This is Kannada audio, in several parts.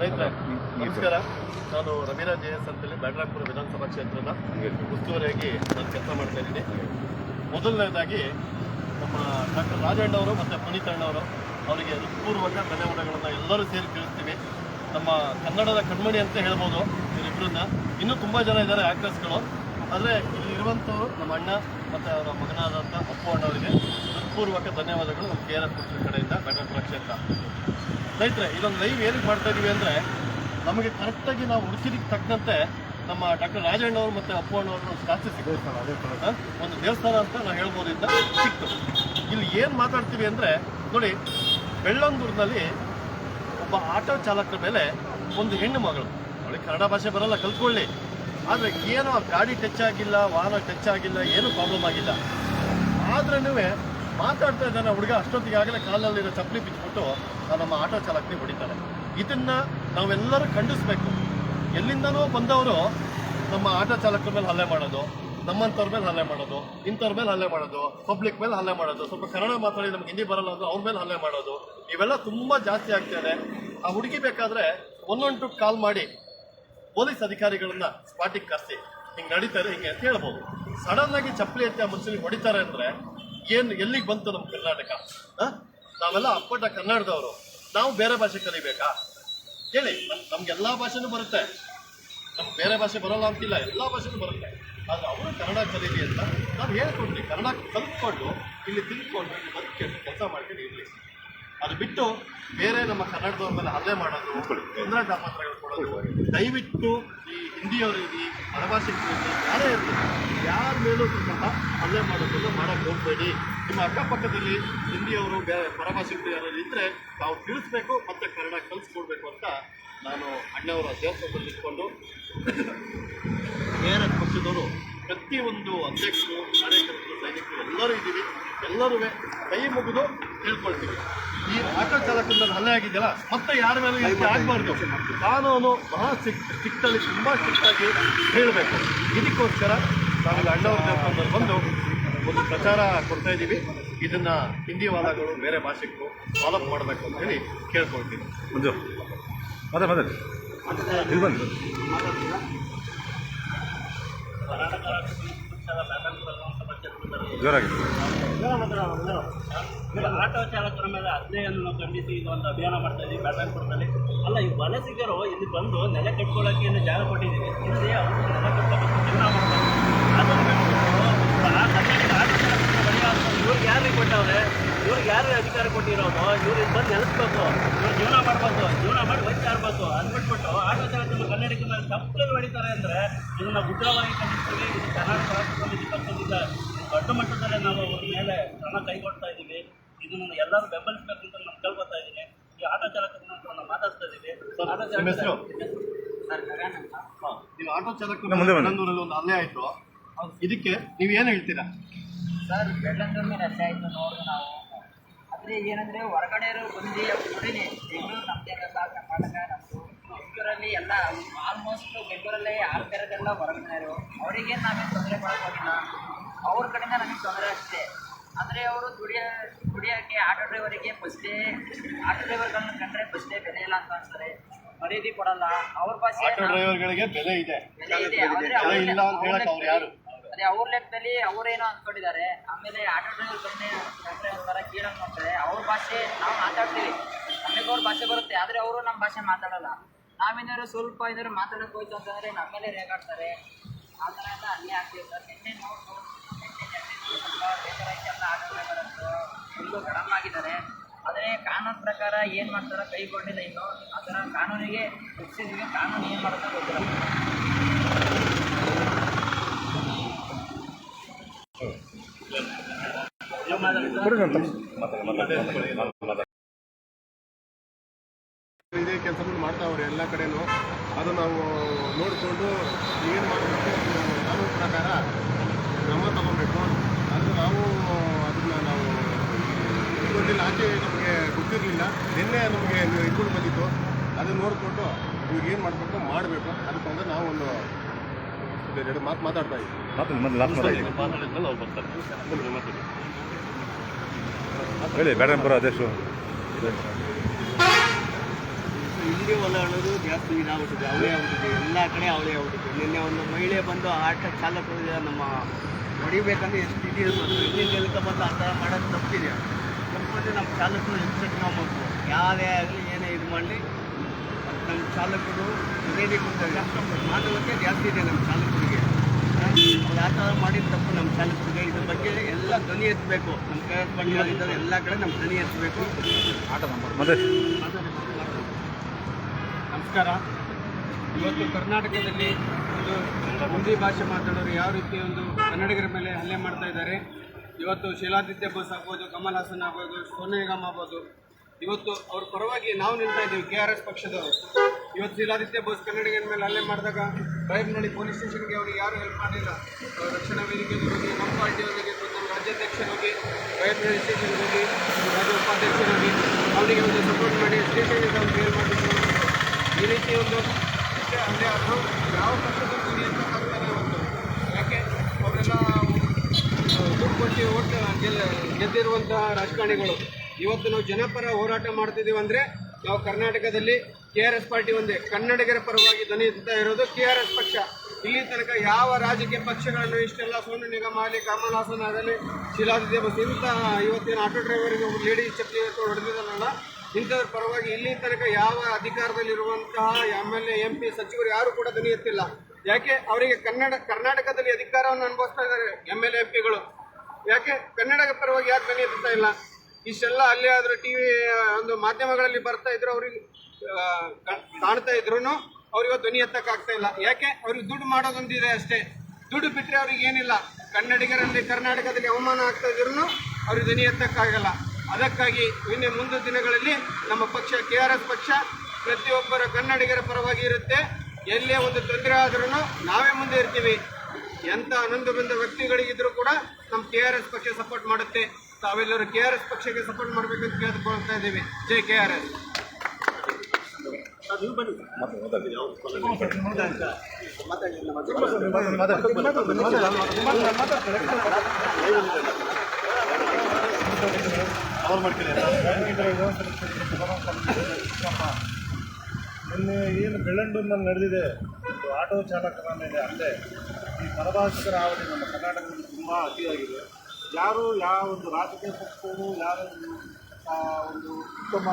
ನಮಸ್ಕಾರ. ನಾನು ರವಿರಾಜ್ ಜೆ ಎಸ್ ಅಂತೇಳಿ ಬ್ಯಾಡ್ರಾಪುರ ವಿಧಾನಸಭಾ ಕ್ಷೇತ್ರದ ಉಸ್ತುವಾರಿಯಾಗಿ ನಾನು ಕೆಲಸ ಮಾಡ್ತಾ ಇದ್ದೀನಿ. ಮೊದಲನೇದಾಗಿ ನಮ್ಮ ಡಾಕ್ಟರ್ ರಾಜಣ್ಣವರು ಮತ್ತು ಪುನೀತ್ ಅಣ್ಣವರು ಅವರಿಗೆ ಹೃತ್ಪೂರ್ವಕ ಧನ್ಯವಾದಗಳನ್ನು ಎಲ್ಲರೂ ಸೇರಿ ತಿಳಿಸ್ತೀವಿ. ನಮ್ಮ ಕನ್ನಡದ ಕಣ್ಮಣಿ ಅಂತ ಹೇಳ್ಬೋದು ಇವರಿಬ್ಬರನ್ನ ಇನ್ನೂ ತುಂಬ ಜನ ಇದ್ದಾರೆ ಆ್ಯಕ್ಟರ್ಸ್ಗಳು ಆದರೆ ಇಲ್ಲಿ ಇರುವಂಥವ್ರು ನಮ್ಮ ಅಣ್ಣ ಮತ್ತು ಅವರ ಮಗನಾದಂಥ ಅಪ್ಪು ಅಣ್ಣವರಿಗೆ ಹೃತ್ಪೂರ್ವಕ ಧನ್ಯವಾದಗಳು ನಮ್ಮ ಕೆ ಆರ್ ಎಸ್ ಕಡೆಯಿಂದ ಕ್ಷೇತ್ರ. ಸ್ನೇಹಿತರೆ ಇದೊಂದು ಲೈವ್ ಏನಕ್ಕೆ ಮಾಡ್ತಾ ಇದೀವಿ ಅಂದರೆ ನಮಗೆ ಕರೆಕ್ಟಾಗಿ ನಾವು ಹುಡುಕಿದಕ್ಕೆ ತಕ್ಕಂತೆ ನಮ್ಮ ಡಾಕ್ಟರ್ ರಾಜಣ್ಣವರು ಮತ್ತು ಅಪ್ಪು ಒಂದು ಶಾಸ್ತಿ ಸಿಗ್ತಾರೆ ಒಂದು ದೇವಸ್ಥಾನ ಅಂತ ನಾವು ಹೇಳ್ಬೋದು ಇಂದ ಸಿಕ್ತು. ಇಲ್ಲಿ ಏನು ಮಾತಾಡ್ತೀವಿ ಅಂದರೆ ನೋಡಿ ಬೆಳ್ಳಂದೂರಿನಲ್ಲಿ ಒಬ್ಬ ಆಟೋ ಚಾಲಕರ ಮೇಲೆ ಒಂದು ಹೆಣ್ಣು ಮಗಳು. ಅವಳಿಗೆ ಕನ್ನಡ ಭಾಷೆ ಬರಲ್ಲ ಕಲ್ತ್ಕೊಳ್ಳಿ. ಆದರೆ ಏನೋ ಗಾಡಿ ಟಚ್ ಆಗಿಲ್ಲ ವಾಹನ ಟಚ್ ಆಗಿಲ್ಲ ಏನೂ ಪ್ರಾಬ್ಲಮ್ ಆಗಿಲ್ಲ. ಆದ್ರೂ ಮಾತಾಡ್ತಾ ಇದ್ದಾನೆ ಹುಡುಗ, ಅಷ್ಟೊತ್ತಿಗೆ ಆಗಲೇ ಕಾಲಲ್ಲಿರೋ ಚಪ್ಪಲಿ ಬಿಚ್ಚಿಬಿಟ್ಟು ನಮ್ಮ ಆಟೋ ಚಾಲಕನಿಗೆ ಹೊಡಿತಾರೆ ಇದನ್ನ ನಾವೆಲ್ಲರೂ ಖಂಡಿಸ್ಬೇಕು. ಎಲ್ಲಿಂದನೋ ಬಂದವರು ನಮ್ಮ ಆಟೋ ಚಾಲಕರ ಮೇಲೆ ಹಲ್ಲೆ ಮಾಡೋದು, ನಮ್ಮಂಥವ್ರ ಮೇಲೆ ಹಲ್ಲೆ ಮಾಡೋದು, ಇಂಥವ್ರ ಮೇಲೆ ಹಲ್ಲೆ ಮಾಡೋದು, ಪಬ್ಲಿಕ್ ಮೇಲೆ ಹಲ್ಲೆ ಮಾಡೋದು, ಸ್ವಲ್ಪ ಕನ್ನಡ ಮಾತಾಡಿ ನಮ್ಗೆ ಹಿಂದಿ ಬರಲ್ಲ ಅಂದ್ರೆ ಅವ್ರ ಮೇಲೆ ಹಲ್ಲೆ ಮಾಡೋದು, ಇವೆಲ್ಲ ತುಂಬ ಜಾಸ್ತಿ ಆಗ್ತಿದೆ ಆ ಹುಡುಗಿ ಬೇಕಾದ್ರೆ ಒಂದೊಂದು ಕಾಲ್ ಮಾಡಿ ಪೊಲೀಸ್ ಅಧಿಕಾರಿಗಳನ್ನ ಸ್ಪಾಟಿಗೆ ಕರೆಸಿ. ಹಿಂಗೆ ನಡೀತಾರೆ ಹಿಂಗೆ ಅಂತ ಹೇಳ್ಬೋದು. ಸಡನ್ ಆಗಿ ಚಪ್ಪಲಿ ಎತ್ತಿ ಆ ಮನುಷ್ಯನಿಗೆ ಹೊಡಿತಾರೆ ಅಂದ್ರೆ ಏನು ಎಲ್ಲಿಗೆ ಬಂತು ನಮ್ಮ ಕರ್ನಾಟಕ? ನಾವೆಲ್ಲ ಅಪ್ಪಟ ಕನ್ನಡದವರು. ನಾವು ಬೇರೆ ಭಾಷೆ ಕಲಿಬೇಕಾ? ಹೇಳಿ ನಮ್ಗೆ ಎಲ್ಲಾ ಭಾಷೆನೂ ಬರುತ್ತೆ. ನಮ್ಗೆ ಬೇರೆ ಭಾಷೆ ಬರೋಲ್ಲ ಅಂತಿಲ್ಲ, ಎಲ್ಲ ಭಾಷೆನೂ ಬರುತ್ತೆ. ಆದರೆ ಅವರು ಕನ್ನಡ ಕಲೀಲಿ ಅಂತ ನಾವು ಹೇಳ್ಕೊಡ್ಲಿ ಕನ್ನಡ ಕಲ್ತ್ಕೊಂಡು ಇಲ್ಲಿ ತಿಳ್ಕೊಂಡು ಇಲ್ಲಿ ಬದುಕೊಂಡು ಕೆಲಸ ಮಾಡ್ಕೊಂಡು ಇರಲಿ. ಅದು ಬಿಟ್ಟು ಬೇರೆ ನಮ್ಮ ಕನ್ನಡದವ್ರ ಮೇಲೆ ಹಲ್ಲೆ ಮಾಡೋದು ಕೊಡೋದು, ದಯವಿಟ್ಟು ಈ ಹಿಂದಿಯವರು ಇರಲಿ ಪರಭಾಷಿಕರು ಇರಲಿ ಯಾರೇ ಇರಲಿ, ಯಾರ ಮೇಲೂ ಸಹ ಹಲ್ಲೆ ಮಾಡೋದನ್ನು ಮಾಡಕ್ಕೆ ಹೋಗಬೇಡಿ. ನಿಮ್ಮ ಅಕ್ಕಪಕ್ಕದಲ್ಲಿ ಹಿಂದಿಯವರು ಬೇರೆ ಪರಭಾಷಿಕರು ಯಾರಾದ್ರು ಇದ್ದರೆ ತಾವು ತಿಳಿಸ್ಬೇಕು ಮತ್ತು ಕನ್ನಡ ಕಲಿಸ್ಕೊಡ್ಬೇಕು ಅಂತ ನಾನು ಅಣ್ಣವರ ದೇವಸ್ಥಾನದಲ್ಲಿ ಇಟ್ಕೊಂಡು ಬೇರೆ ಪಕ್ಷದವರು ಪ್ರತಿಯೊಂದು ಅಧ್ಯಕ್ಷರು, ಕಾರ್ಯಕರ್ತರು, ಸೈನಿಕರು ಎಲ್ಲರೂ ಇದ್ದೀವಿ ಎಲ್ಲರೂ ಕೈ ಮುಗಿದು ಹೇಳ್ಕೊಳ್ತೀವಿ. ಈ ಆಟೋ ಚಾಲಕನ ಮೇಲೆ ಹಲ್ಲೆ ಆಗಿದೆಯಲ್ಲ, ಮತ್ತೆ ಯಾರ ಮೇಲೆ ರೀತಿ ಆಗಬಾರ್ದು? ಕಾನೂನು ಬಹಳ ಸಿಕ್ ಸ್ಟ್ರಿಕ್ಟಲ್ಲಿ ತುಂಬ ಸ್ಟ್ರಿಕ್ಟಾಗಿ ಹೇಳಬೇಕು. ಇದಕ್ಕೋಸ್ಕರ ನಾವೆಲ್ಲ ಅಣ್ಣವ್ರ ದೇವಸ್ಥಾನದಲ್ಲಿ ಬಂದು ಒಂದು ಪ್ರಚಾರ ಕೊಡ್ತಾ ಇದ್ದೀವಿ. ಇದನ್ನ ಹಿಂದಿ ವಾದಗಳು ಬೇರೆ ಭಾಷೆಗೂ ಫಾಲೋಅಪ್ ಮಾಡಬೇಕು ಅಂತ ಹೇಳಿ ಕೇಳ್ಕೊಳ್ತೀನಿ ಮಂಜು ಮತ್ತೆ ಮತ್ತೆ. ಇಲ್ಲಿ ಬಂದು. ಜೋರಾಗಿ. ಆಟೋ ಚಾಲಕರ ಮೇಲೆ ಹತ್ಯೆಯನ್ನು ಖಂಡಿಸಿ ಒಂದು ಅಭಿಯಾನ ಮಾಡ್ತಾ ಇದ್ದೀವಿ ಬ್ಯಾಟನ್ಪುರದಲ್ಲಿ ಅಲ್ಲ, ಈ ವಲಸಿಗರು ಇಲ್ಲಿ ಬಂದು ನೆಲೆ ಕಟ್ಕೊಳ್ಳೋಕೆ ಇಲ್ಲಿ ಜಾಗ ಕೊಟ್ಟಿದ್ದೀವಿ. ಇಲ್ಲಿ ಅವರು ನೆಲೆ ಕಟ್ಟಬೇಕು ಜೀವನ ಮಾಡ್ತಾರೆ ಅದನ್ನು ಇವ್ರಿಗೆ ಯಾರಿಗೆ ಕೊಟ್ಟವ್ರೆ? ಇವ್ರಿಗೆ ಯಾರು ಅಧಿಕಾರ ಕೊಟ್ಟಿರೋದು? ಇವ್ರು ಇಲ್ಲಿ ಬಂದು ನೆಲೆಸ್ಬೇಕು. ಇವ್ರು ಜೀವನ ಮಾಡಬೇಕು, ಜೀವನ ಮಾಡಿ ವೈದ್ಯ ಆಡ್ಬೇಕು. ಅದು ಬಿಟ್ಬಿಟ್ಟು ಆಟೋ ಚಾಲಕರು ಕನ್ನಡಕ್ಕೆ ಮೇಲೆ ತಪ್ಪಲ್ಲಿ ಹೊಡಿತಾರೆ ಅಂದರೆ ಇದನ್ನು ಉಗ್ರವಾಗಿ ಖಂಡಿಸ್ತೀವಿ, ಇದು ಕರ್ನಾಟಕ ರಾಷ್ಟ್ರ ಸಮಿತಿ ಪಕ್ಷದಿಂದ ದೊಡ್ಡ ಮಟ್ಟದಲ್ಲಿ ನಾವು ಅವ್ರ ಮೇಲೆ ಕ್ರಮ ಕೈಗೊಳ್ತಾ ಇದ್ದೀವಿ. ಇದನ್ನು ಎಲ್ಲರೂ ಬೆಂಬಲಿಸಬೇಕು ಅಂತ ನಾನು ಕೇಳ್ಕೊತಾ ಇದ್ದೀನಿ. ಈ ಆಟೋ ಚಾಲಕರನ್ನ ನಾವು ಮಾತಾಡ್ತಾ ಇದ್ದೀವಿ. ನೀವು ಆಟೋ ಚಾಲಕರು ಮುಂದೆ ಬನ್ನಿ. ಬೆಳ್ಳಂದೂರಲ್ಲಿ ಒಂದು ಅಲ್ಲೇ ಆಯ್ತು. ಇದಕ್ಕೆ ನೀವು ಏನು ಹೇಳ್ತೀರಾ? ಸರ್ ಬೆಳ್ಳಂದ್ರ ಮೇಲೆ ಅಲ್ಲೇ ಆಯ್ತು ನೋಡಿದ್ರೆ ನಾವು. ಆದರೆ ಏನಂದರೆ ಹೊರಗಡೆ ಬಂದು ಅವ್ರು ನೋಡಿನಿ ಬೆಂಗಳೂರು ನಮ್ಮದೇ ಸರ್ ಕರ್ನಾಟಕ ನಮ್ಮದು ಬೆಂಗಳೂರಲ್ಲಿ ಎಲ್ಲ ಆಲ್ಮೋಸ್ಟ್ ಬೆಂಗಳೂರಲ್ಲೇ ಆಗ್ತಿರೋದೆಲ್ಲ ಹೊರಗಡೆ ಅವರಿಗೆ ನಾವೇನು ತೊಂದರೆ ಮಾಡೋಕ್ಕಾಗಿಲ್ಲ. ಅವ್ರ ಕಡೆಯಿಂದ ನನಗೆ ತೊಂದರೆ ಅಷ್ಟೇ. ಅಂದರೆ ಅವರು ದುಡಿಯ ದುಡಿಯೋಕ್ಕೆ ಆಟೋ ಡ್ರೈವರಿಗೆ ಬಸ್ಸೇ ಆಟೋ ಡ್ರೈವರ್ಗಳನ್ನ ಕಂಡ್ರೆ ಬಸ್ಸೇ ಬೆಲೆ ಇಲ್ಲ ಅಂತ ಅನ್ಸ್ತಾರೆ ಮರ್ಯಾದೆ ಕೊಡಲ್ಲ. ಅವ್ರ ಭಾಷೆ ಆಟೋ ಡ್ರೈವರ್ಗಳಿಗೆ ಬೆಲೆ ಇದೆ. ಬೆಲೆ ಇದೆ. ಆದರೆ ಅವ್ರ ಇಲ್ಲ ಅಂತ ಹೇಳಕ್ ಅವ್ರು ಯಾರು? ಅದೇ ಅವ್ರ ಲೆಕ್ಕದಲ್ಲಿ ಅವರೇನೋ ಅನ್ಕೊಂಡಿದ್ದಾರೆ. ಆಮೇಲೆ ಆಟೋ ಡ್ರೈವರ್ ಬಂದೇ ಕಂಡ್ರೆ ಒಂಥರ ಕೀಳಂಗೆ ನೋಡ್ತಾರೆ ಅವ್ರ ಭಾಷೆ ನಾವು ಮಾತಾಡ್ತೀವಿ. ನಮಗೆ ಅವ್ರ ಭಾಷೆ ಬರುತ್ತೆ. ಆದರೆ ಅವರು ನಮ್ಮ ಭಾಷೆ ಮಾತಾಡಲ್ಲ. ನಾವೇನಾದ್ರು ಸ್ವಲ್ಪ ಏನಾದ್ರು ಮಾತಾಡೋಕೆ ಹೋಯ್ತು ಅಂತಂದರೆ ನಮ್ಮ ಮೇಲೆ ರೇಗಾಡ್ತಾರೆ. ಆ ಥರ ಎಲ್ಲ ಅಲ್ಲೇ ಆಗ್ತೀವಿ ಸರ್ ನಿನ್ನೆ ನೋಡು ಫುಲ್ಲು ಗಡಮ್ ಆಗಿದ್ದಾರೆ. ಆದರೆ ಕಾನೂನು ಪ್ರಕಾರ ಏನು ಮಾಡ್ತಾರೋ ಕೈಗೊಂಡಿಲ್ಲ ಇನ್ನು. ಆ ಥರ ಕಾನೂನಿಗೆ ಮುಗಿಸಿದ್ವಿ ಕಾನೂನು ಏನು ಮಾಡುತ್ತೋ ಗೊತ್ತಿಲ್ಲ. ಇದೇ ಕೆಲಸಗಳು ಮಾಡ್ತಾವ್ರೆ ಎಲ್ಲ ಕಡೆನೂ. ಅದು ನಾವು ನೋಡಿಕೊಂಡು ಏನು ಮಾಡಬೇಕು ಕಾನೂನು ಪ್ರಕಾರ ಕ್ರಮ ತಗೋಬೇಕು ನಾವು ಅದನ್ನ ನಾವು ಇಟ್ಕೊಂಡಿಲ್ಲ ಆಚೆ ನಮಗೆ ಗೊತ್ತಿರಲಿಲ್ಲ. ನಿನ್ನೆ ನಮಗೆ ಇಟ್ಕೊಂಡು ಬಂದಿತ್ತು ಅದನ್ನ ನೋಡಿಕೊಂಡು ಇವ್ರಿಗೆ ಏನು ಮಾಡಬೇಕು ಮಾಡಬೇಕು. ಅದಕ್ಕೊಂದು ನಾವು ಒಂದು ಎರಡು ಮಾತು ಮಾತಾಡ್ತಾ ಇದ್ದೀವಿ ಮೇಡಮ್ ಬರೋ ಮಾತಾಡಿದ್ಮೇಲೆ ಅವ್ರು ಬರ್ತಾರೆ. ಹೇಳಿ ಬ್ಯಾಡಂಪುರ ಅಧ್ಯಕ್ಷರು ಇಲ್ಲಿ ಮಂದಿ ಹೊಲ ಅನ್ನೋದು ಜಾಸ್ತಿ ಇದಾಗ್ಬಿಟ್ಟಿದೆ. ಅವಳೇ ಆಗ್ಬಿಟ್ಟಿದೆ. ಎಲ್ಲ ಕಡೆ ಅವಳೇ ಆಗ್ಬಿಟ್ಟಿದೆ. ನಿನ್ನೆ ಒಂದು ಮಹಿಳೆ ಬಂದು ಆಟೋ ಚಾಲಕರು ನಮ್ಮ ಹೊಡಿಬೇಕಂದ್ರೆ ಎಷ್ಟು ಇದೆ ಇಲ್ಲಿ ಎಲ್ಕ ಬಂದು ಆ ಥರ ಮಾಡೋದು ತಪ್ಪಿದೆ. ತಪ್ಪದೆ ನಮ್ಮ ಚಾಲಕರು ಎಚ್ಚರಿಕೆ ಮಾಡ್ಬೇಕು ಯಾವುದೇ ಆಗಲಿ ಏನೇ ಇದು ಮಾಡಲಿ, ನಮ್ಮ ಚಾಲಕರು ರೆಡಿ ಕೊಡ್ತಾರೆ. ಮಾನವತೆ ಜಾಸ್ತಿ ಇದೆ ನಮ್ಮ ಚಾಲಕರಿಗೆ. ಅವ್ರು ಆ ಥರ ಮಾಡಿದ ತಪ್ಪು ನಮ್ಮ ಚಾಲಕರಿಗೆ. ಇದ್ರ ಬಗ್ಗೆ ಎಲ್ಲ ಧ್ವನಿ ಎತ್ತಬೇಕು ನಮ್ಮ ಕೈ ಬಂದಿದ್ದಾರೆ ಎಲ್ಲ ಕಡೆ ನಮ್ಮ ಧ್ವನಿ ಎತ್ತಬೇಕು ಮತ್ತೆ ನಮಸ್ಕಾರ. ಇವತ್ತು ಕರ್ನಾಟಕದಲ್ಲಿ ಒಂದು ಹಿಂದಿ ಭಾಷೆ ಮಾತಾಡೋರು ಯಾವ ರೀತಿ ಒಂದು ಕನ್ನಡಿಗರ ಮೇಲೆ ಹಲ್ಲೆ ಮಾಡ್ತಾ ಇದ್ದಾರೆ. ಇವತ್ತು ಶೀಲಾದಿತ್ಯ ಬೋಸ್ ಆಗ್ಬೋದು, ಕಮಲ್ ಹಾಸನ್ ಆಗ್ಬೋದು, ಸೋನಿಯಾ ನಿಗಮ್ ಆಗ್ಬೋದು. ಇವತ್ತು ಅವ್ರ ಪರವಾಗಿ ನಾವು ನಿಲ್ತಾ ಇದ್ದೀವಿ, ಕೆ ಆರ್ ಎಸ್ ಪಕ್ಷದವರು. ಇವತ್ತು ಶೀಲಾದಿತ್ಯ ಬೋಸ್ ಕನ್ನಡಿಗರ ಮೇಲೆ ಹಲ್ಲೆ ಮಾಡಿದಾಗ ಬೈರ್ನಳ್ಳಿ ಪೊಲೀಸ್ ಸ್ಟೇಷನ್ಗೆ ಅವ್ರಿಗೆ ಯಾರು ಹೆಲ್ಪ್ ಮಾಡಲಿಲ್ಲ ಅವ್ರ ರಕ್ಷಣಾ ವೇದಿಕೆಗೆ ಹೋಗಿ, ನಮ್ಮ ಪಾರ್ಟಿಯವರಿಗೆ ನಮ್ಮ ರಾಜ್ಯಾಧ್ಯಕ್ಷರು ಹೋಗಿ ಬೈರ್ನಳ್ಳಿ ಸ್ಟೇಷನ್ಗೆ ಹೋಗಿ, ರಾಜ್ಯ ಉಪಾಧ್ಯಕ್ಷರಾಗಿ ಅವರಿಗೆ ಒಂದು ಸಪೋರ್ಟ್ ಮಾಡಿ ಸ್ಟೇಷನ್ಗೆ ಅವ್ರು ಬೇಲ್ ಮಾಡಿದ್ರು. ಈ ರೀತಿ ಒಂದು ಹಲ್ಲೆ ಆದರೂ ಯಾವ ಪಕ್ಷದ ಆಗ್ತಾನೆ ಒಂದು ಯಾಕೆ ಅವರೆಲ್ಲ ಕೊಟ್ಟು ಓಟ್ ಗೆಲ್ ಗೆದ್ದಿರುವಂತಹ ರಾಜಕಾರಣಿಗಳು. ಇವತ್ತು ನಾವು ಜನಪರ ಹೋರಾಟ ಮಾಡ್ತಿದ್ದೀವಿ ಅಂದರೆ ನಾವು ಕರ್ನಾಟಕದಲ್ಲಿ ಕೆ ಆರ್ ಎಸ್ ಪಾರ್ಟಿ ಒಂದೇ. ಕನ್ನಡಿಗರ ಪರವಾಗಿ ಧ್ವನಿ ಎತ್ತಾ ಇರೋದು ಕೆ ಆರ್ ಎಸ್ ಪಕ್ಷ. ಇಲ್ಲಿ ತನಕ ಯಾವ ರಾಜಕೀಯ ಪಕ್ಷಗಳನ್ನು ಇಷ್ಟೆಲ್ಲ ಸೋನು ನಿಗಮ ಆಗಲಿ ಕಮಲ್ ಹಾಸನ್ ಆಗಲಿ ಬಸ್ ಇಂಥ ಇವತ್ತಿನ ಆಟೋ ಡ್ರೈವರಿಗೆ ಲೇಡಿ ಚಪ್ಪಲಿ ಎತ್ತು ಹೊಡೆದಿದ್ದಾರಲ್ಲ ಇಂಥವ್ರ ಪರವಾಗಿ ಇಲ್ಲಿ ತನಕ ಯಾವ ಅಧಿಕಾರದಲ್ಲಿರುವಂತಹ M L A, M P, ಸಚಿವರು ಯಾರು ಕೂಡ ಧ್ವನಿ ಎತ್ತಿಲ್ಲ. ಯಾಕೆ? ಅವರಿಗೆ ಕನ್ನಡ ಕರ್ನಾಟಕದಲ್ಲಿ ಅಧಿಕಾರವನ್ನು ಅನುಭವಿಸ್ತಾ ಇದ್ದಾರೆ ಎಂ ಎಲ್ ಎ, ಎಂ ಪಿಗಳು. ಯಾಕೆ? ಕನ್ನಡದ ಪರವಾಗಿ ಯಾಕೆ ಧ್ವನಿ ಎತ್ತುತ್ತಾ ಇಲ್ಲ? ಇಷ್ಟೆಲ್ಲ ಅಲ್ಲೇ ಆದರೂ ಟಿ ಒಂದು ಮಾಧ್ಯಮಗಳಲ್ಲಿ ಬರ್ತಾ ಇದ್ರು ಅವ್ರಿಗೆ ಕಾಣ್ತಾ ಇದ್ರು ಅವ್ರಿಗೆ ಧ್ವನಿ ಎತ್ತಕ್ಕಾಗ್ತಾ ಇಲ್ಲ. ಯಾಕೆ? ಅವ್ರಿಗೆ ದುಡ್ಡು ಮಾಡೋದೊಂದಿದೆ ಅಷ್ಟೇ. ದುಡ್ಡು ಬಿಟ್ಟರೆ ಅವ್ರಿಗೆ ಏನಿಲ್ಲ. ಕನ್ನಡಿಗರಲ್ಲಿ, ಕರ್ನಾಟಕದಲ್ಲಿ ಅವಮಾನ ಆಗ್ತಾ ಇದ್ರು ಅವ್ರಿಗೆ ಧ್ವನಿ ಎತ್ತಕ್ಕಾಗಲ್ಲ ಅದಕ್ಕಾಗಿ ಇನ್ನೇ ಮುಂದಿನ ದಿನಗಳಲ್ಲಿ ನಮ್ಮ ಪಕ್ಷ, ಕೆ ಆರ್ ಎಸ್ ಪಕ್ಷ ಪ್ರತಿಯೊಬ್ಬರ ಕನ್ನಡಿಗರ ಪರವಾಗಿ ಇರುತ್ತೆ. ಎಲ್ಲೇ ಒಂದು ತೊಂದರೆ ಆದ್ರೂ ನಾವೇ ಮುಂದೆ ಇರ್ತೀವಿ. ಎಂಥ ಆನಂದ ಬಂದ ವ್ಯಕ್ತಿಗಳಿಗಿದ್ರು ಕೂಡ ನಮ್ಮ ಕೆ ಆರ್ ಎಸ್ ಪಕ್ಷ ಸಪೋರ್ಟ್ ಮಾಡುತ್ತೆ ತಾವೆಲ್ಲರೂ ಕೆ ಆರ್ ಎಸ್ ಪಕ್ಷಕ್ಕೆ ಸಪೋರ್ಟ್ ಮಾಡಬೇಕಂತ ಕೇಳಿಕೊಳ್ತಾ ಇದ್ದೀವಿ ಜೈ ಕೆ ಆರ್ ಎಸ್ ನಿನ್ನೆ ಏನು ಬೆಳ್ಳಂಡೂರಿನಲ್ಲಿ ನಡೆದಿದೆ ಒಂದು ಆಟೋ ಚಾಲಕರ ಮೇಲೆ ಹಲ್ಲೆ ಈ ಪರಭಾಷಿಕರ ಹಾವಳಿ ನಮ್ಮ ಕರ್ನಾಟಕದಲ್ಲಿ ತುಂಬ ಅತಿಯಾಗಿದೆ. ಯಾರು ಯಾವ ಒಂದು ರಾಜಕೀಯ ಪಕ್ಷಗಳು ಯಾರು ಒಂದು, ಉತ್ತಮ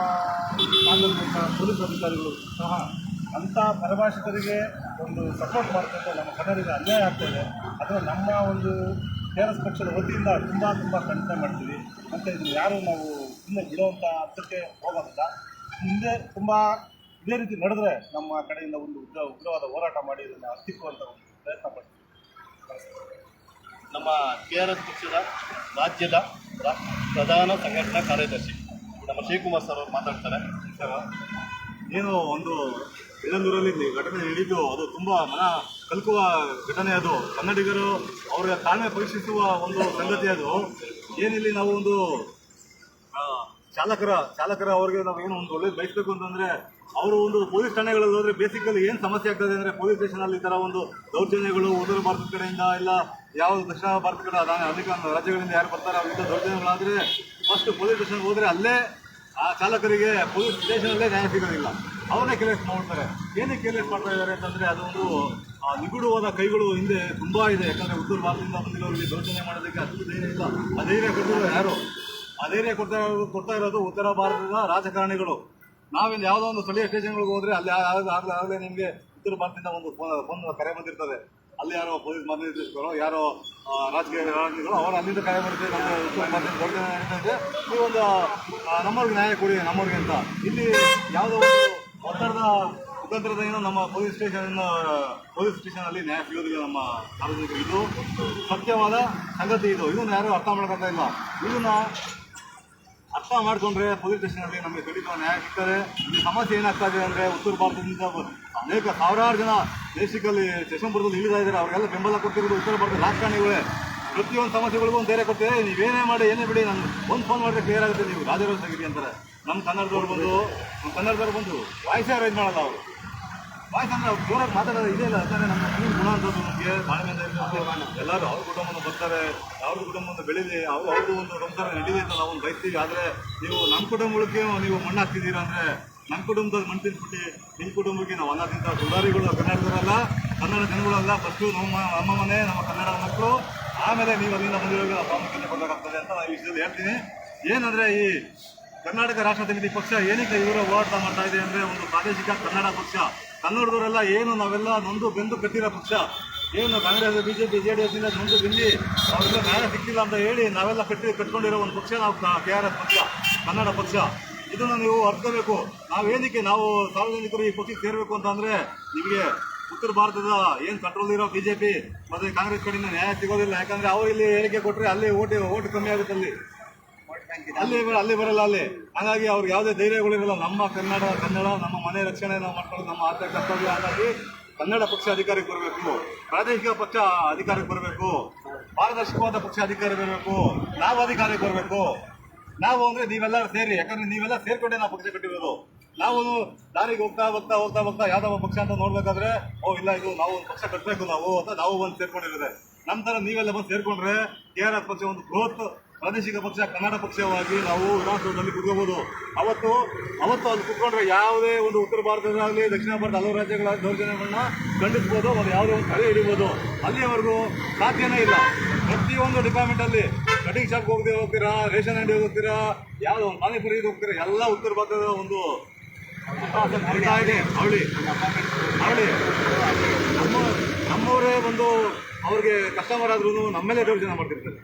ಕಾನೂನಿನ ಪೊಲೀಸ್ ಅಧಿಕಾರಿಗಳು ಸಹ ಅಂಥ ಪರಭಾಷಿಕರಿಗೆ ಒಂದು ಸಪೋರ್ಟ್ ಮಾಡ್ಕೊಂಡು ನಮ್ಮ ಕನ್ನಡಿಗ ಅನ್ಯಾಯ ಆಗ್ತಾಯಿದೆ ಅದನ್ನು ನಮ್ಮ ಒಂದು ಕೆ ಪಕ್ಷದ ವತಿಯಿಂದ ತುಂಬ ತುಂಬ ಖಂಡನೆ ಮಾಡ್ತೀವಿ. ಮತ್ತು ಇದನ್ನು ಯಾರು ನಾವು ಸುಮ್ಮನೆ ಬಿಡುವಂಥ ಹಂತಕ್ಕೆ ಹೋಗೋದಿಲ್ಲ. ಮುಂದೆ ತುಂಬ ಇದೇ ರೀತಿ ನಡೆದ್ರೆ ನಮ್ಮ ಕಡೆಯಿಂದ ಒಂದು ಉಗ್ರ ಉಗ್ರವಾದ ಹೋರಾಟ ಮಾಡಿ ಇದನ್ನು ಹತ್ತಿಕ್ಕುವಂಥ ಒಂದು ಪ್ರಯತ್ನ ಪಡ್ತೀವಿ. ನಮ್ಮ ಕೆ ಆರ್ ಎಸ್ ಪಕ್ಷದ ರಾಜ್ಯದ ಪ್ರಧಾನ ಸಂಘಟನಾ ಕಾರ್ಯದರ್ಶಿ ನಮ್ಮ ಶಿವಕುಮಾರ್ ಸರ್ ಅವರು ಮಾತಾಡ್ತಾರೆ. ಸರ್ ಏನು ಒಂದು ಬೆಳ್ಳಂದೂರಲ್ಲಿ ಘಟನೆ ನಡೀತು ಅದು ತುಂಬ ಮನ ಕಲ್ಕುವ ಘಟನೆ ಅದು. ಕನ್ನಡಿಗರು ಅವರ ತಾಳ್ಮೆ ಪರೀಕ್ಷಿಸುವ ಒಂದು ಸಂಗತಿ ಅದು. ಏನಿಲ್ಲಿ ನಾವು ಒಂದು ಚಾಲಕರ ಚಾಲಕರ ಅವರಿಗೆ ನಾವು ಏನು ಒಂದು ಒಳ್ಳೇದು ಬಯಸಬೇಕು ಅಂತಂದ್ರೆ ಅವರು ಒಂದು ಪೊಲೀಸ್ ಠಾಣೆಗಳಲ್ಲಿ ಹೋದ್ರೆ ಬೇಸಿಕಲಿ ಏನು ಸಮಸ್ಯೆ ಆಗ್ತದೆ ಅಂದ್ರೆ ಪೊಲೀಸ್ ಸ್ಟೇಷನ್ ಅಲ್ಲಿ ಈ ತರ ಒಂದು ದೌರ್ಜನ್ಯಗಳು ಉತ್ತರ ಭಾರತದ ಕಡೆಯಿಂದ ಇಲ್ಲ ಯಾವ ದಕ್ಷಿಣ ಭಾರತ ಕಡೆ ಅನೇಕ ರಾಜ್ಯಗಳಿಂದ ಯಾರು ಬರ್ತಾರೆ ಅವರಿಂದ ದೌರ್ಜನ್ಯಗಳಾದ್ರೆ ಫಸ್ಟ್ ಪೊಲೀಸ್ ಸ್ಟೇಷನ್ಗೆ ಹೋದ್ರೆ ಅಲ್ಲೇ ಆ ಚಾಲಕರಿಗೆ ಪೊಲೀಸ್ ಸ್ಟೇಷನಲ್ಲೇ ನ್ಯಾಯ ಸಿಗೋದಿಲ್ಲ. ಅವರೇ ಕೇರ್ಲೆಸ್ ಮಾಡ್ತಾರೆ. ಏನೇ ಕೇರ್ಲೆಸ್ ಮಾಡ್ತಾ ಇದ್ದಾರೆ ಅಂತಂದ್ರೆ ಅದೊಂದು ನಿಗೂಢವಾದ ಕೈಗಳು ಹಿಂದೆ ತುಂಬಾ ಇದೆ. ಯಾಕಂದ್ರೆ ಉತ್ತರ ಭಾರತದಿಂದ ಬಂದಿರೋರಿಗೆ ದೌರ್ಜನ್ಯ ಮಾಡೋದಕ್ಕೆ ಅದು ಧೈರ್ಯ ಇಲ್ಲ. ಆ ಧೈರ್ಯ ಯಾರು? ಧೈರ್ಯ ಕೊಡ್ತಾ ಕೊಡ್ತಾ ಇರೋದು ಉತ್ತರ ಭಾರತದ ರಾಜಕಾರಣಿಗಳು. ನಾವಿಲ್ಲಿ ಯಾವುದೋ ಒಂದು ಸ್ಥಳೀಯ ಸ್ಟೇಷನ್ಗಳಿಗೆ ಹೋದ್ರೆ ಅಲ್ಲಿ ಆಗಲೇ ಆಗಲೇ ನಿಮಗೆ ಉತ್ತರ ಭಾರತದಿಂದ ಒಂದು ಫೋನ್ ಕರೆ ಬಂದಿರ್ತದೆ. ಅಲ್ಲಿ ಯಾರೋ ಪೊಲೀಸ್ ಮಹಾನಿರ್ದೇಶಕರು ಯಾರೋ ರಾಜಕೀಯ ರಾಜಕೀಯಗಳು ಅವರು ಅಲ್ಲಿಂದ ಕರೆ ಬರ್ತಾರೆ ನಮ್ಮ ಉತ್ತರ ನೀವೊಂದು ಆ, ನಮ್ಮವ್ರಿಗೆ ನ್ಯಾಯ ಕೊಡಿ ನಮ್ಮವ್ರಿಗೆ ಅಂತ. ಇಲ್ಲಿ ಯಾವುದೋ ಒಂದು ಒತ್ತಡದ ಮುಖಾಂತರದ ಏನೋ ನಮ್ಮ ಪೊಲೀಸ್ ಸ್ಟೇಷನ್ ಪೊಲೀಸ್ ಸ್ಟೇಷನ್ ಅಲ್ಲಿ ನ್ಯಾಯ ಸಿಗೋದಿಲ್ಲ ನಮ್ಮ ಸಾರ್ವಜನಿಕರು ಇದು ಸತ್ಯವಾದ ಸಂಗತಿ ಇದು. ಇದನ್ನು ಯಾರು ಅರ್ಥ ಮಾಡ್ಕೊತಾ ಇಲ್ಲ. ಇದನ್ನ ಅರ್ಥ ಮಾಡ್ಕೊಂಡ್ರೆ ಪೊಲೀಸ್ ಸ್ಟೇಷನಲ್ಲಿ ನಮಗೆ ಖಂಡಿತ ನ್ಯಾಯ ಸಿಗ್ತದೆ. ಈ ಸಮಸ್ಯೆ ಏನಾಗ್ತಾ ಇದೆ ಅಂದರೆ ಉತ್ತರ ಭಾರತದಿಂದ ಅನೇಕ ಸಾವಿರಾರು ಜನ ದೇಶಿಕಲ್ಲಿ ಸ್ಟೇಷನ್ಪುರದಲ್ಲಿ ಇಳಿತಾ ಇದ್ದಾರೆ. ಅವರಿಗೆಲ್ಲ ಬೆಂಬಲ ಕೊಟ್ಟಿರೋದು ಉತ್ತರ ಭಾರತದ ರಾಜಕಾರಣಿಗಳೇ. ಪ್ರತಿಯೊಂದು ಸಮಸ್ಯೆಗಳಿಗೂ ಒಂದು ಧೈರ್ಯ ಕೊಡ್ತೀವಿ ನೀವೇನೇ ಮಾಡಿ, ಏನೇ ಬಿಡಿ ನಾನು ಒಂದು ಫೋನ್ ಮಾಡಿದ್ರೆ ಕ್ಲಿಯರ್ ಆಗುತ್ತೆ. ನೀವು ರಾಜರು ತೆಗೀರಿ ಅಂತಾರೆ. ನಮ್ಮ ಕನ್ನಡದವ್ರು ಬಂದು ನಮ್ಮ ಕನ್ನಡದವ್ರು ಬಂದು ವಾಯ್ಸೇ ಅರೇಂಜ್ ಮಾಡಲ್ಲ ಅವರು. ವಾಯ್ಸ್ ಅಂದ್ರೆ ಅವ್ರು ಜೋರಾಗಿ ಮಾತಾಡೋದು ಇದೇ ಇಲ್ಲ. ಯಾಕಂದ್ರೆ ನಮ್ಮ ಹಿಂದಿನ ಗುಣ ಅಂತದ್ದು ನಮಗೆ ತಾಳ್ಮೆಯಿಂದ ಎಲ್ಲರೂ ಅವ್ರ ಕುಟುಂಬನ ಬರ್ತಾರೆ, ಅವ್ರ ಕುಟುಂಬವನ್ನು ಬೆಳೀಲಿ ಅವ್ರು ಅವ್ರದ್ದು ಒಂದು ಸಂಸಾರ ನಡೀಲಿ ಅಂತ ನಾವು ಬಯಸ್ತೀವಿ. ಆದರೆ ನೀವು ನಮ್ಮ ಕುಟುಂಬಕ್ಕೆ ನೀವು ಮಣ್ಣು ಹಾಕ್ತಿದ್ದೀರಾ ಅಂದರೆ ನಮ್ಮ ಕುಟುಂಬದಲ್ಲಿ ಮಣ್ಣು ತಿನ್ಬಿಟ್ಟು ನಿಮ್ಮ ಕುಟುಂಬಕ್ಕೆ ನಾವು ಅನ್ನ ತಿಂತ ಸುಧಾರಿಗಳು ಕನ್ನಡದವರಲ್ಲ ಕನ್ನಡ ಜನಗಳಲ್ಲ ಫಸ್ಟು ನಮ್ಮ ನಮ್ಮ ಮನೆ ನಮ್ಮ ಕನ್ನಡ ಮಕ್ಕಳು. ಆಮೇಲೆ ನೀವು ಅಲ್ಲಿಂದ ಬಂದಿರೋ ಪ್ರಾಮುಖ್ಯತೆ ಕೊಡಬೇಕಾಗ್ತದೆ ಅಂತ ನಾನು ಈ ವಿಷಯದಲ್ಲಿ ಹೇಳ್ತೀನಿ. ಏನಂದರೆ ಈ ಕರ್ನಾಟಕ ರಾಷ್ಟ್ರ ಸಮಿತಿ ಪಕ್ಷ ಏನಕ್ಕೆ ಇವರ ಹೋರಾಟ ಮಾಡ್ತಾ ಇದೆ ಅಂದ್ರೆ ಒಂದು ಪ್ರಾದೇಶಿಕ ಕನ್ನಡ ಪಕ್ಷ. ಕನ್ನಡದವರೆಲ್ಲ ಏನು ನಾವೆಲ್ಲ ನೊಂದು ಬೆಂದು ಕಟ್ಟಿರೋ ಪಕ್ಷ. ಏನು Congress, BJP J D S ಇಂದ ನೊಂದು ಬಿಂದಿ ಅವರೆಲ್ಲ ನ್ಯಾಯ ಸಿಕ್ಕಿಲ್ಲ ಅಂತ ಹೇಳಿ ನಾವೆಲ್ಲ ಕಟ್ಟಿ ಕಟ್ಕೊಂಡಿರೋ ಒಂದು ಪಕ್ಷ ನಾವು ಕೆ ಆರ್ ಎಸ್ ಪಕ್ಷ, ಕನ್ನಡ ಪಕ್ಷ. ಇದನ್ನು ನೀವು ಅರ್ಥಬೇಕು ನಾವೇನಕ್ಕೆ ನಾವು ಸಾರ್ವಜನಿಕರು ಈ ಪಕ್ಷಕ್ಕೆ ಸೇರಬೇಕು ಅಂತ ಅಂದ್ರೆ ನಿಮಗೆ ಉತ್ತರ ಭಾರತದ ಏನು ಕಂಟ್ರೋಲ್ ಇರೋ ಬಿಜೆಪಿ ಮತ್ತೆ ಕಾಂಗ್ರೆಸ್ ಕಡೆಯಿಂದ ನ್ಯಾಯ ಸಿಗೋದಿಲ್ಲ. ಯಾಕಂದ್ರೆ ಅವರು ಇಲ್ಲಿ ಹೇಳಿಕೆ ಕೊಟ್ಟರೆ ಅಲ್ಲಿ ಓಟ್ ಓಟ್ ಕಮ್ಮಿ ಆಗುತ್ತೆ ಅಲ್ಲಿ. ಅಲ್ಲಿ ಅಲ್ಲಿ ಬರಲ್ಲ, ಅಲ್ಲಿ. ಹಾಗಾಗಿ ಅವ್ರಿಗೆ ಯಾವುದೇ ಧೈರ್ಯಗಳಿರಲ್ಲ ನಮ್ಮ ಕನ್ನಡ ಕನ್ನಡ, ನಮ್ಮ ಮನೆ ರಕ್ಷಣೆ ನಾವು ಮಾಡ್ಕೊಳ್ಳೋದು ನಮ್ಮ ಆದ್ಯ ಕರ್ತವ್ಯ. ಹಾಗಾಗಿ ಕನ್ನಡ ಪಕ್ಷ ಅಧಿಕಾರಕ್ಕೆ ಬರಬೇಕು. ಪ್ರಾದೇಶಿಕ ಪಕ್ಷ ಅಧಿಕಾರಕ್ಕೆ ಬರಬೇಕು. ಪಾರದರ್ಶಕವಾದ ಪಕ್ಷ ಅಧಿಕಾರಿ ಬರಬೇಕು. ನಾವು ಅಧಿಕಾರಕ್ಕೆ ಬರಬೇಕು. ನಾವು ಅಂದ್ರೆ ನೀವೆಲ್ಲ ಸೇರಿ. ಯಾಕಂದ್ರೆ ನೀವೆಲ್ಲ ಸೇರ್ಕೊಂಡೆ ನಾವು ಪಕ್ಷ ಕಟ್ಟಿರೋದು. ನಾವು ದಾರಿಗೆ ಹೋಗ್ತಾ ಹೋಗ್ತಾ ಹೋಗ್ತಾ ಹೋಗ್ತಾ ಯಾವ್ದಾವ ಪಕ್ಷ ಅಂತ ನೋಡ್ಬೇಕಾದ್ರೆ, ಓ, ಇಲ್ಲ, ಇದು ನಾವು ಒಂದು ಪಕ್ಷ ಕಟ್ಟಬೇಕು ನಾವು ಅಂತ ನಾವು ಬಂದು ಸೇರ್ಕೊಂಡಿರೋದೆ. ನಮ್ಮ ಥರ ನೀವೆಲ್ಲ ಬಂದು ಸೇರ್ಕೊಂಡ್ರೆ ಕೆ ಆರ್ ಎಸ್ ಪಕ್ಷ ಒಂದು ಬೃಹತ್ ಪ್ರಾದೇಶಿಕ ಪಕ್ಷ, ಕನ್ನಡ ಪಕ್ಷವಾಗಿ ನಾವು ವಿಧಾನಸೌಧದಲ್ಲಿ ಕುತ್ಕೋಬಹುದು ಅವತ್ತು ಅವತ್ತು ಅಲ್ಲಿ ಕುತ್ಕೊಂಡ್ರೆ ಯಾವುದೇ ಒಂದು ಉತ್ತರ ಭಾರತದಾಗಲಿ ದಕ್ಷಿಣ ಭಾರತ ಹಲವು ರಾಜ್ಯಗಳ ದೌರ್ಜನ್ಯಗಳನ್ನ ಖಂಡಿಸ್ಬೋದು ಒಂದು ಯಾವುದೇ ಒಂದು ತಡೆ ಹಿಡಿಬೋದು. ಅಲ್ಲಿಯವರೆಗೂ ಸಾಧ್ಯನೇ ಇಲ್ಲ. ಪ್ರತಿಯೊಂದು ಡಿಪಾರ್ಟ್ಮೆಂಟ್ ಅಲ್ಲಿ ಕಟಿಂಗ್ ಶಾಪ್ ಹೋಗದೆ ಹೋಗ್ತೀರಾ, ರೇಷನ್ ಅಂಗಡಿ ಹೋಗ್ತೀರಾ, ಯಾವುದೋ ಒಂದು ಪಾನಿಪುರಿ ಹೋಗ್ತೀರಾ, ಎಲ್ಲ ಉತ್ತರ ಭಾರತದ ಒಂದು ಅವಳಿ ಅವಳಿ ನಮ್ಮ ನಮ್ಮವರೇ ಒಂದು ಅವ್ರಿಗೆ ಕಸ್ಟಮರ್ ಆದ್ರೂ ನಮ್ಮೇಲೆ ದೌರ್ಜನ್ಯ ಮಾಡ್ತಿರ್ತಾರೆ.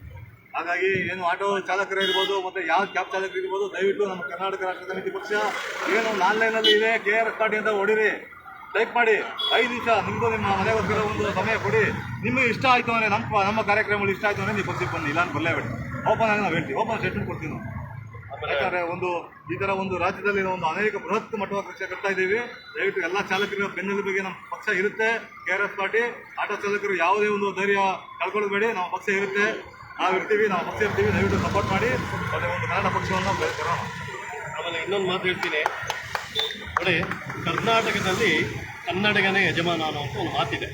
ಹಾಗಾಗಿ ಏನು ಆಟೋ ಚಾಲಕರೇ ಇರ್ಬೋದು ಮತ್ತೆ ಯಾವ ಕ್ಯಾಬ್ ಚಾಲಕರು ಇರ್ಬೋದು ದಯವಿಟ್ಟು ನಮ್ಮ ಕರ್ನಾಟಕ ರಾಷ್ಟ್ರ ಸಮಿತಿ ಪಕ್ಷ ಏನು ಒಂದು ಆನ್ಲೈನಲ್ಲಿ ಇದೆ ಕೆ ಆರ್ ಎಸ್ ಪಾರ್ಟಿ ಅಂತ ಹೊಡಿರಿ ಟೈಪ್ ಮಾಡಿ ಐದು ನಿಮಿಷ ನಿಮ್ಮದು ನಿಮ್ಮ ಮನೆಗೋಸ್ಕರ ಒಂದು ಸಮಯ ಕೊಡಿ. ನಿಮಗೆ ಇಷ್ಟ ಆಯಿತು ಅಂದರೆ ನಮ್ಮ ನಮ್ಮ ಕಾರ್ಯಕ್ರಮಗಳು ಇಷ್ಟ ಆಯಿತು ಅಂದರೆ ನೀವು ಪಕ್ಷಕ್ಕೆ ಬನ್ನಿ ಇಲ್ಲ ಬರಲೇಬೇಡಿ ಓಪನ್ ಆಗಿ ನಾವು ಹೇಳ್ತೀವಿ. ಓಪನ್ ಸ್ಟೇಟ್ಮೆಂಟ್ ಕೊಡ್ತೀವಿ ನಾವು ಯಾಕಂದ್ರೆ ಒಂದು ಈ ತರ ಒಂದು ರಾಜ್ಯದಲ್ಲಿ ಒಂದು ಅನೇಕ ಬೃಹತ್ ಮಟ್ಟದ ಪಕ್ಷ ಕಟ್ತಾ ಇದ್ದೀವಿ ದಯವಿಟ್ಟು ಎಲ್ಲ ಚಾಲಕರ ಬೆನ್ನೆಲುಬಿಗೆ ನಮ್ಮ ಪಕ್ಷ ಇರುತ್ತೆ. K R S party auto ಚಾಲಕರು ಯಾವುದೇ ಒಂದು ಧೈರ್ಯ ಕಳ್ಕೊಳ್ಬೇಡಿ ನಮ್ಮ ಪಕ್ಷ ಇರುತ್ತೆ. ನಾವು ಇರ್ತೀವಿ ನಾವು ಮತ್ತೆ ಇರ್ತೀವಿ, ದಯವಿಟ್ಟು ಸಪೋರ್ಟ್ ಮಾಡಿ. ಮತ್ತೆ ಒಂದು ಕನ್ನಡ ಪಕ್ಷವನ್ನು ಬೆಳೆಸೋಣ ಆಮೇಲೆ ಇನ್ನೊಂದು ಮಾತು ಹೇಳ್ತೀನಿ. ನೋಡಿ, ಕರ್ನಾಟಕದಲ್ಲಿ ಕನ್ನಡಿಗನೇ ಯಜಮಾನ ಅನ್ನುವಂಥ ಒಂದು ಮಾತಿದೆ.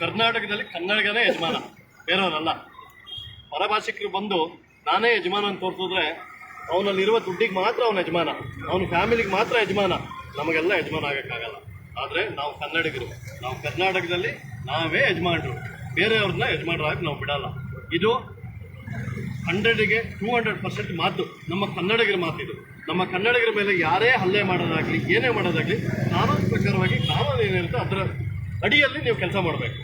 ಕರ್ನಾಟಕದಲ್ಲಿ ಕನ್ನಡಿಗನೇ ಯಜಮಾನ, ಬೇರೆಯವರಲ್ಲ. ಪರಭಾಷಿಕರು ಬಂದು ನಾನೇ ಯಜಮಾನ ಅಂತ ತೋರಿಸಿದ್ರೆ ಅವನಲ್ಲಿರುವ ದುಡ್ಡಿಗೆ ಮಾತ್ರ ಅವನ ಯಜಮಾನ. ಅವನ ಫ್ಯಾಮಿಲಿಗೆ ಮಾತ್ರ ಯಜಮಾನ. ನಮಗೆಲ್ಲ ಯಜಮಾನ ಆಗೋಕ್ಕಾಗಲ್ಲ ಆದರೆ ನಾವು ಕನ್ನಡಿಗರು. ನಾವು ಕರ್ನಾಟಕದಲ್ಲಿ ನಾವೇ ಯಜಮಾನರು. ಬೇರೆಯವ್ರನ್ನ ಯಜಮಾನರಾಗಿ ನಾವು ಬಿಡಲ್ಲ. ಇದು ಹಂಡ್ರೆಡ್ಗೆ ಟೂ ಹಂಡ್ರೆಡ್ ಪರ್ಸೆಂಟ್ ಮಾತು. ನಮ್ಮ ಕನ್ನಡಿಗರ ಮಾತಿದು ನಮ್ಮ ಕನ್ನಡಿಗರ ಮೇಲೆ ಯಾರೇ ಹಲ್ಲೆ ಮಾಡೋದಾಗಲಿ, ಏನೇ ಮಾಡೋದಾಗಲಿ, ಕಾನೂನು ಪ್ರಕಾರವಾಗಿ ಕಾನೂನು ಏನಿರುತ್ತೆ ಅದರ ಅಡಿಯಲ್ಲಿ ನೀವು ಕೆಲಸ ಮಾಡಬೇಕು.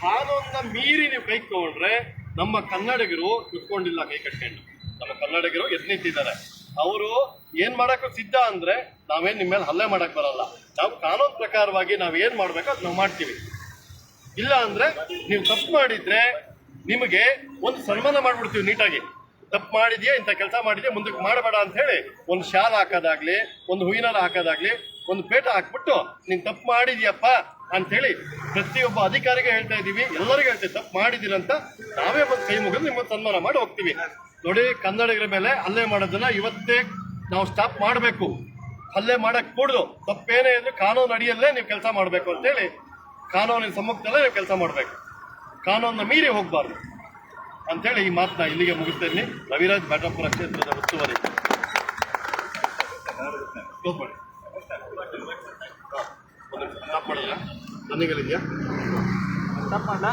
ಕಾನೂನನ್ನ ಮೀರಿ ನೀವು ಕೈ ತಗೊಂಡ್ರೆ ನಮ್ಮ ಕನ್ನಡಿಗರು ಕುತ್ಕೊಂಡಿಲ್ಲ ಕೈ ಕಟ್ಕೊಂಡು. ನಮ್ಮ ಕನ್ನಡಿಗರು ಎದ್ ಅವರು ಏನ್ ಮಾಡಕ್ಕೂ ಸಿದ್ಧ ಅಂದ್ರೆ ನಾವೇನು ನಿಮ್ಮ ಮೇಲೆ ಹಲ್ಲೆ ಮಾಡಕ್ ಬರಲ್ಲ. ನಾವು ಕಾನೂನು ಪ್ರಕಾರವಾಗಿ ನಾವು ಏನ್ ಮಾಡ್ಬೇಕು ಅದು ನಾವು ಮಾಡ್ತೀವಿ. ಇಲ್ಲ ಅಂದ್ರೆ ನೀವು ತಪ್ಪು ಮಾಡಿದ್ರೆ ನಿಮಗೆ ಒಂದು ಸನ್ಮಾನ ಮಾಡ್ಬಿಡ್ತೀವಿ ನೀಟಾಗಿ. ತಪ್ಪು ಮಾಡಿದ್ಯಾ, ಇಂಥ ಕೆಲಸ ಮಾಡಿದ್ಯಾ, ಮುಂದಕ್ಕೆ ಮಾಡಬೇಡ ಅಂತ ಹೇಳಿ ಒಂದು ಶಾಲ್ ಹಾಕೋದಾಗ್ಲಿ, ಒಂದು ಹೂವಿನಾರ ಹಾಕೋದಾಗ್ಲಿ, ಒಂದು ಪೇಟ ಹಾಕ್ಬಿಟ್ಟು, ನೀನು ತಪ್ಪು ಮಾಡಿದ್ಯಪ್ಪ ಅಂತ ಹೇಳಿ ಪ್ರತಿಯೊಬ್ಬ ಅಧಿಕಾರಿಗೆ ಹೇಳ್ತಾ ಇದ್ದೀವಿ, ಎಲ್ಲರಿಗೂ ಹೇಳ್ತೀವಿ ತಪ್ಪು ಮಾಡಿದಿರಂತ ನಾವೇ ಬಂದು ಕೈ ಮುಗಿದು ನಿಮ್ಮನ್ನು ಸನ್ಮಾನ ಮಾಡಿ ಹೋಗ್ತೀವಿ. ನೋಡಿ, ಕನ್ನಡಿಗರ ಮೇಲೆ ಹಲ್ಲೆ ಮಾಡೋದನ್ನ ಇವತ್ತೇ ನಾವು ಸ್ಟಾಪ್ ಮಾಡಬೇಕು. ಹಲ್ಲೆ ಮಾಡಕ್ಕೆ ಕೂಡದು, ತಪ್ಪೇನೇ ಇದ್ರೆ ಕಾನೂನು ಅಡಿಯಲ್ಲೇ ನೀವು ಕೆಲಸ ಮಾಡಬೇಕು ಅಂತೇಳಿ ಕಾನೂನಿನ ಸಮ್ಮುಖದಲ್ಲೇ ನೀವು ಕೆಲಸ ಮಾಡಬೇಕು. ಕಾನೂನನ್ನ ಮೀರಿ ಹೋಗಬಾರ್ದು ಅಂತೇಳಿ ಈ ಮಾತನ್ನ ಇಲ್ಲಿಗೆ ಮುಗಿಸ್ತೇನೆ. ರವಿರಾಜ್ ಬ್ಯಾಟಂಪುರ ಕ್ಷೇತ್ರದ ಉಸ್ತುವಾರಿ. ತಪ್ಪಲ್ಲ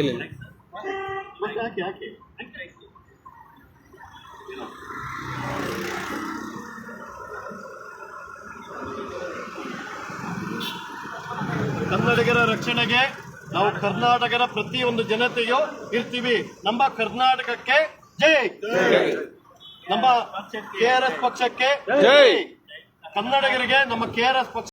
ಇಲ್ಲ ಯಾಕೆ ಯಾಕೆ? ಕನ್ನಡಿಗರ ರಕ್ಷಣೆಗೆ ನಾವು ಕರ್ನಾಟಕದ ಪ್ರತಿಯೊಂದು ಜನತೆಯು ಇರ್ತೀವಿ. ನಮ್ಮ ಕರ್ನಾಟಕಕ್ಕೆ ಜೈ. ನಮ್ಮ ಕೆ ಆರ್ ಎಸ್ ಪಕ್ಷಕ್ಕೆ ಜೈ. ಕನ್ನಡಿಗರಿಗೆ ನಮ್ಮ ಕೆ ಆರ್ ಎಸ್ ಪಕ್ಷ